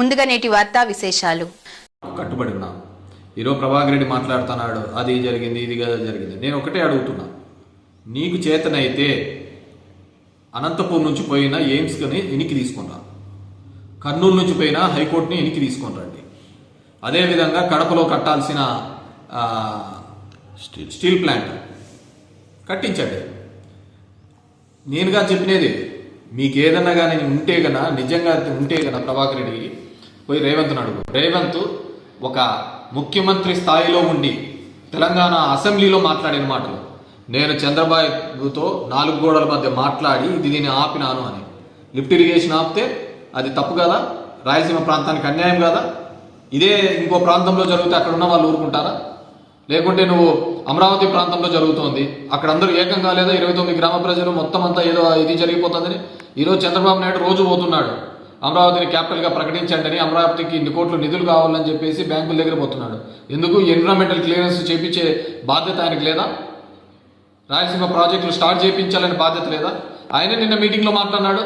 ముందుగా నేటి వార్తా విశేషాలు. కట్టుబడి ఉన్నాం ఈరోజు ప్రభాకర్ రెడ్డి మాట్లాడుతున్నాడు అది జరిగింది ఇది కదా జరిగింది. నేను ఒకటే అడుగుతున్నా. నీకు చేతనైతే అనంతపూర్ నుంచి పోయిన ఎయిమ్స్ని ఎనికి తీసుకుని రా కర్నూలు నుంచి పోయిన హైకోర్టుని ఎనికి తీసుకొని రండి. అదేవిధంగా కడపలో కట్టాల్సిన ఆ, స్టీల్. Steel plant కట్టించండి. నేనుగా చెప్పినది మీకు ఏదన్నా కానీ ఉంటే గనా నిజంగా ఉంటే గనా ప్రభాకర్ రెడ్డి పోయి రేవంత్ అడుగు. రేవంత్ ఒక ముఖ్యమంత్రి స్థాయిలో ఉండి తెలంగాణ అసెంబ్లీలో మాట్లాడిన మాటలు. నేను చంద్రబాబుతో నాలుగు గోడల మధ్య మాట్లాడి ఇది దీన్ని ఆపినాను అని. లిఫ్ట్ ఇరిగేషన్ ఆపితే అది తప్పు కదా? రాయలసీమ ప్రాంతానికి అన్యాయం కదా? ఇదే ఇంకో ప్రాంతంలో జరిగితే అక్కడ ఉన్న వాళ్ళు ఊరుకుంటారా? లేకుంటే నువ్వు అమరావతి ప్రాంతంలో జరుగుతోంది. అక్కడ అందరూ ఏకం కాలేదా ఇరవై తొమ్మిది గ్రామ ప్రజలు మొత్తం అంతా ఏదో ఇది జరిగిపోతుందని. ఈరోజు చంద్రబాబు నాయుడు రోజు పోతున్నాడు. అమరావతిని క్యాపిటల్గా ప్రకటించండి అని అమరావతికి ఇన్ని కోట్లు నిధులు కావాలని చెప్పేసి బ్యాంకుల దగ్గర పోతున్నాడు. ఎందుకు? ఎన్విరాన్మెంటల్ క్లియరెన్స్ చేపించే బాధ్యత ఆయనకు లేదా? రాయలసీమ ప్రాజెక్టులు స్టార్ట్ చేయించాలని బాధ్యత లేదా? ఆయనే నిన్న మీటింగ్లో మాట్లాడినాడు.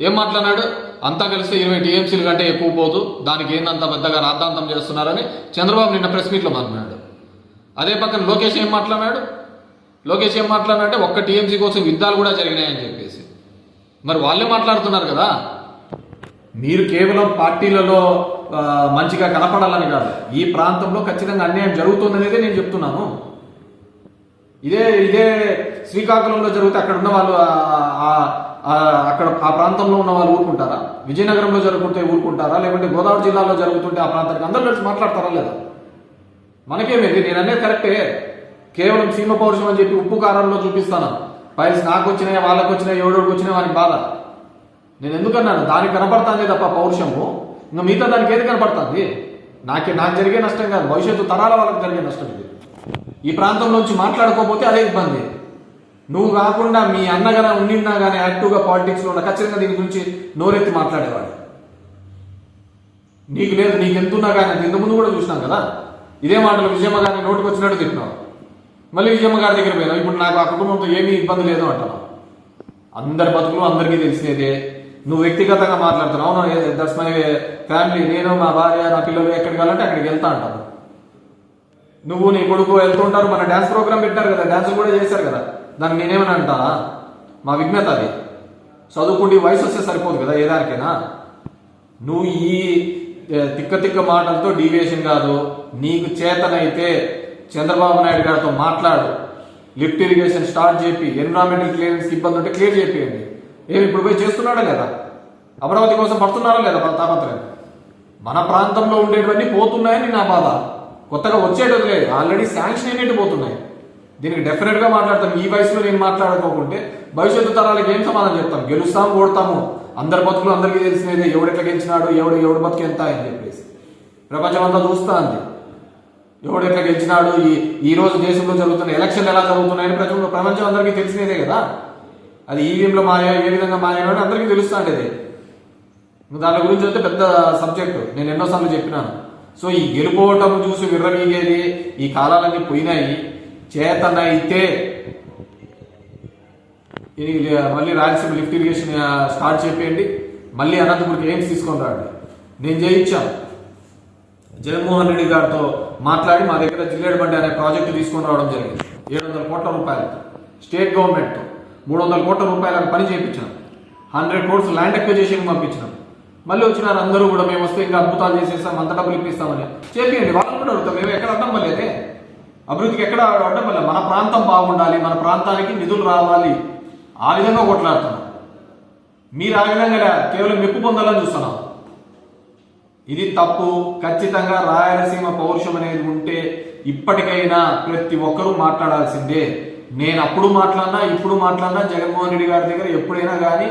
ఏం మాట్లాడినాడు? అంతా కలిస్తే ఇరవై టీఎంసీల కంటే ఎక్కువ పోదు. దానికి ఏందంత పెద్దగా రాద్ధాంతం చేస్తున్నారని చంద్రబాబు నిన్న ప్రెస్ మీట్లో మాట్లాడాడు. అదే పక్కన లోకేష్ ఏం మాట్లాడాడు లోకేష్ ఏం మాట్లాడినాడంటే ఒక్క టీఎంసీ కోసం యుద్ధాలు కూడా జరిగినాయని చెప్పేసి. మరి వాళ్ళే మాట్లాడుతున్నారు కదా? మీరు కేవలం పార్టీలలో మంచిగా కనపడాలని కాదు. ఈ ప్రాంతంలో ఖచ్చితంగా అన్యాయం జరుగుతుందనేదే నేను చెప్తున్నాను. ఇదే ఇదే శ్రీకాకుళంలో జరిగితే అక్కడ ఉన్న వాళ్ళు అక్కడ ఆ ప్రాంతంలో ఉన్న వాళ్ళు ఊరుకుంటారా? విజయనగరంలో జరుగుతుంటే ఊరుకుంటారా? లేకుంటే గోదావరి జిల్లాలో జరుగుతుంటే ఆ ప్రాంతానికి అందరూ కలిసి మాట్లాడతారా లేదా? మనకేమేది? నేను అనేది కరెక్టే. కేవలం సీమ పౌరుషం అని చెప్పి ఉప్పు కారంలో చూపిస్తాను. పైసలు నాకు వచ్చినాయి వాళ్ళకి వచ్చినాయి ఎవడోడికి వచ్చినాయి వానికి బాధ. నేను ఎందుకన్నాను దానికి కనపడుతుంది తప్ప పౌరుషము. ఇంకా మిగతా దానికి ఏది కనపడుతుంది? నాకే నాకు జరిగే నష్టం కాదు. భవిష్యత్తు తరాల వాళ్ళకి జరిగే నష్టం ఇది. ఈ ప్రాంతంలోంచి మాట్లాడుకోకపోతే అదే ఇబ్బంది. నువ్వు కాకుండా మీ అన్నగానే ఉండినా కానీ యాక్టివ్గా పాలిటిక్స్లో ఉన్న ఖచ్చితంగా దీని గురించి నోరెత్తి మాట్లాడేవాడు. నీకు లేదు నీకు ఎంతున్నా కానీ ఇంత ఇంతకుముందు కూడా చూసినాం కదా. ఇదే మాటలు విజయమ్మ గారిని నోటికి వచ్చినట్టు తిట్టినావు. మళ్ళీ విజయమ్మ గారి దగ్గర పోయినావు. ఇప్పుడు నాకు ఆ కుటుంబంతో ఏమీ ఇబ్బంది లేదు అంటున్నావు. అందరి బతుకులు అందరికీ తెలిసినదే. నువ్వు వ్యక్తిగతంగా మాట్లాడుతున్నావు. అవును దట్స్ మై ఫ్యామిలీ. నేను మా భార్య నా పిల్లలు ఎక్కడికి వెళ్ళాలంటే అక్కడికి వెళ్తా అంటారు. నువ్వు నీ కొడుకు వెళ్తుంటారు మన డ్యాన్స్ ప్రోగ్రామ్ పెట్టారు కదా డ్యాన్స్ కూడా చేశారు కదా. దాన్ని నేనేమని అంటానా మా విఘ్నత అది. చదువుకుంటే వయసు వస్తే సరిపోదు కదా ఏ నువ్వు ఈ తిక్క తిక్క మాటలతో డీవియేషన్ కాదు. నీకు చేతనైతే చంద్రబాబు నాయుడు గారితో మాట్లాడు. లిఫ్ట్ ఇరిగేషన్ స్టార్ట్ చేపి. ఎన్విరాన్మెంటల్ క్లియరెన్స్ ఇబ్బంది ఉంటే క్లియర్ చేపియండి. ఏమి ఇప్పుడు పోయి చేస్తున్నాడా లేదా? అమరావతి కోసం పడుతున్నారా లేదా మన తాపత్రయం? మన ప్రాంతంలో ఉండేటివన్నీ పోతున్నాయని నా బాధ. కొత్తగా వచ్చేటది లేదు. ఆల్రెడీ శాంక్షన్ అయినట్టు పోతున్నాయి. దీనికి డెఫినెట్గా మాట్లాడతాం. ఈ వయసులో నేను మాట్లాడుకోకుంటే భవిష్యత్తు తరాలకు ఏం సమాధానం చెప్తాం? గెలుస్తాం ఓడతాము. అందరి బతుకులు అందరికీ తెలిసినదే. ఎవడెట్లా గెలిచినాడు ఎవడు ఎవడు బతుకు ఎంత అని చెప్పేసి. ప్రపంచం అంతా చూస్తా అంది ఎవడు ఎట్లా గెలిచినాడు ఈ ఈ రోజు దేశంలో జరుగుతున్న ఎలక్షన్లు ఎలా జరుగుతున్నాయని ప్రపంచం ప్రపంచం అందరికీ తెలిసినదే కదా. అది ఈవీఎంలో మాయా ఏ విధంగా మాయ అని అందరికీ తెలుస్తుండేది దాని గురించి వస్తే పెద్ద సబ్జెక్టు నేను ఎన్నోసార్లు చెప్పినాను. సో ఈ గెలుపోవటం చూసి విర్రవీగేది ఈ కాలాలన్నీ పోయినాయి. చేతనైతే ఇది మళ్ళీ రాయలసీమ లిఫ్ట్ ఇరిగేషన్ స్టార్ట్ చెప్పేయండి మళ్ళీ అనంతపురికి ఎయిమ్స్ తీసుకొని రాండి. నేను చేయించాను జగన్మోహన్ రెడ్డి గారితో మాట్లాడి మా దగ్గర జిల్లేడు బండి అనే ప్రాజెక్టు తీసుకొని రావడం జరిగింది. ఏడు వందల కోట్ల రూపాయలతో స్టేట్ గవర్నమెంట్ మూడు వందల కోట్ల రూపాయలకు పని చేయించినాం హండ్రెడ్ కోట్స్ ల్యాండ్ ఎక్విజేషన్ పంపించినాం మళ్ళీ వచ్చినారు అందరూ కూడా మేము వస్తే ఇంకా అద్భుతాలు చేసేస్తాం అంత డబ్బులు ఇప్పిస్తామని. చేపియండి వాళ్ళు కూడా అడుగుతాం మేము ఎక్కడ అడ్డం పర్లేదే అభివృద్ధికి ఎక్కడ అడ్డం పర్లేదు మన ప్రాంతం బాగుండాలి మన ప్రాంతానికి నిధులు రావాలి. ఆ విధంగా కొట్లాడుతున్నాం. మీరు ఆ విధంగా కేవలం మెప్పు పొందాలని చూస్తున్నాం. ఇది తప్పు. ఖచ్చితంగా రాయలసీమ పౌరుషం అనేది ఉంటే ఇప్పటికైనా ప్రతి ఒక్కరూ మాట్లాడాల్సిందే. నేను అప్పుడు మాట్లాడినా ఇప్పుడు మాట్లాడినా జగన్మోహన్ రెడ్డి గారి దగ్గర ఎప్పుడైనా కానీ